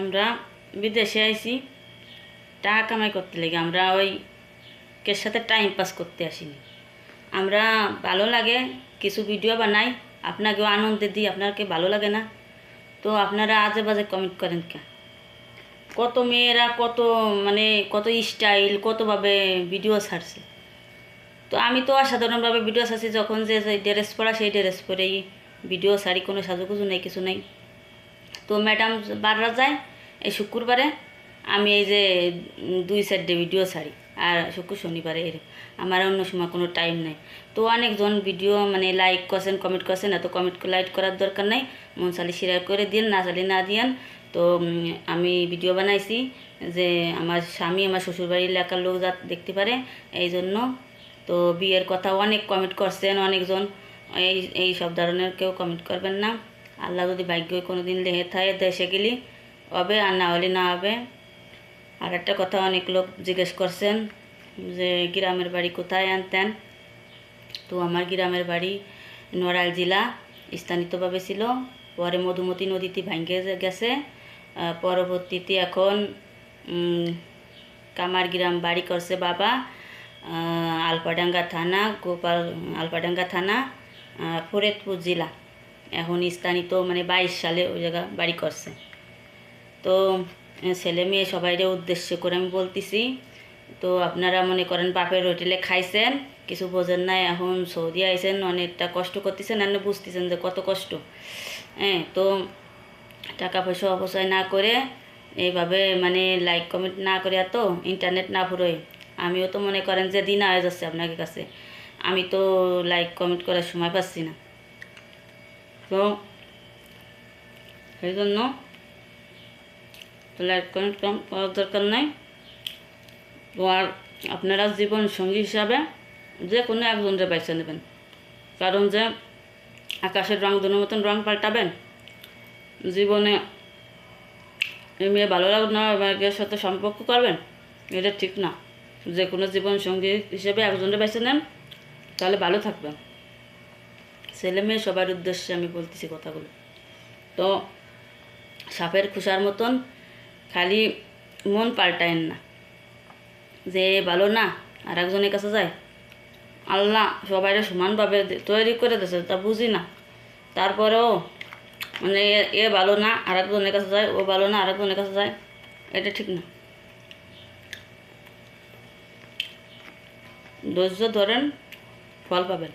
আমরা বিদেশে আইছি, টাকা কামাই করতে লেগে আমরা ওই কের সাথে টাইম পাস করতে আসিনি। আমরা ভালো লাগে, কিছু ভিডিও বানাই, আপনাকেও আনন্দে দিই আপনাকে ভালো লাগে না? তো আপনারা আজে বাজে কমেন্ট করেন কে? কত মেয়েরা কত মানে কত স্টাইল কতভাবে ভিডিও ছাড়ছে? তো আমি তো অসাধারণভাবে ভিডিও ছাড়ছি, যখন যে ড্রেস পরা সেই ড্রেস পরেই ভিডিও ছাড়ি, কোনো সাজুগুজু নেই, কিছু নেই। তো ম্যাডাম বাররা যায়, এই শুক্রবারে আমি এই যে দুই সাইডে ভিডিও ছাড়ি। আর শুক্র শনিবারে এর, আমার অন্য সময় কোনো টাইম নেই। তো অনেকজন ভিডিও মানে লাইক করছেন কমেন্ট করছেন, এত কমেন্ট লাইক করার দরকার নাই। মন চালি শেয়ার করে দিন না চালি না দিয়েন। তো আমি ভিডিও বানাইছি যে আমার স্বামী আমার শ্বশুরবাড়ির এলাকার লোক যা দেখতে পারে, এই জন্য। তো বিয়ের কথা অনেক কমেন্ট করছেন অনেকজন। এই এই সব ধরনের কেউ কমেন্ট করবেন না। আল্লাহ যদি ভাগ্য কোনো দিন লেহে থাকে, দেশে গেলি হবে আর না হলে না হবে। আর একটা কথা অনেক লোক জিজ্ঞেস করছেন যে, গ্রামের বাড়ি কোথায় আনতেন? তো আমার গ্রামের বাড়ি নড়াইল জেলা স্থানিতভাবে ছিল। পরে মধুমতি নদীতে ভাঙ্গে গেছে। পরবর্তীতে এখন কামার গ্রাম বাড়ি করছে বাবা। আলপাডাঙ্গা থানা, গোপাল, আলপাডাঙ্গা থানা ফরিদপুর জেলা। এখন তো মানে বাইশ সালে ওই জায়গা বাড়ি করছে। তো ছেলে মেয়ে সবাইরে উদ্দেশ্য করে আমি বলতেছি, তো আপনারা মনে করেন বাপের হোটেলে খাইছেন, কিছু বোঝেন নাই, এখন সৌদি আইসেন অনেকটা কষ্ট করতেছেন, আর বুঝতেছেন যে কত কষ্ট। হ্যাঁ তো টাকা পয়সা অপচয় না করে এইভাবে মানে লাইক কমেন্ট না করে এত ইন্টারনেট না ফুরোয় আমিও তো মনে করেন যে দিন আয় যাচ্ছে আপনাদের কাছে। আমি তো লাইক কমেন্ট করার সময় পাচ্ছি না। তো সেই জন্য তো লাইক কমেন্ট কম করার দরকার নাই। তো আর আপনারা জীবন সঙ্গী হিসাবে যে কোনো একজনকে বেছে নেবেন। কারণ যে আকাশের রং দুনের মতন রং পাল্টাবেন, জীবনে মেয়ে ভালো লাগবে না এর সাথে সম্পর্ক করবেন, এটা ঠিক না। যে কোনো জীবন সঙ্গী হিসেবে একজনকে বেছে নেন, তাহলে ভালো থাকবেন। ছেলে মেয়ে সবার উদ্দেশ্যে আমি বলতেছি কথাগুলো। তো সাপের খুশার মতন খালি মন পাল্টায়েন না। যে ভালো না আর একজনের কাছে যায়। আল্লাহ সবাইরে সমানভাবে তৈরি করে দিয়েছে, তা বুঝি না। তারপরেও মানে এ ভালো না আর একজনের কাছে যায়, ও ভালো না আর একজনের কাছে যায়, এটা ঠিক না। ধৈর্য ধরেন, ফল পাবেন।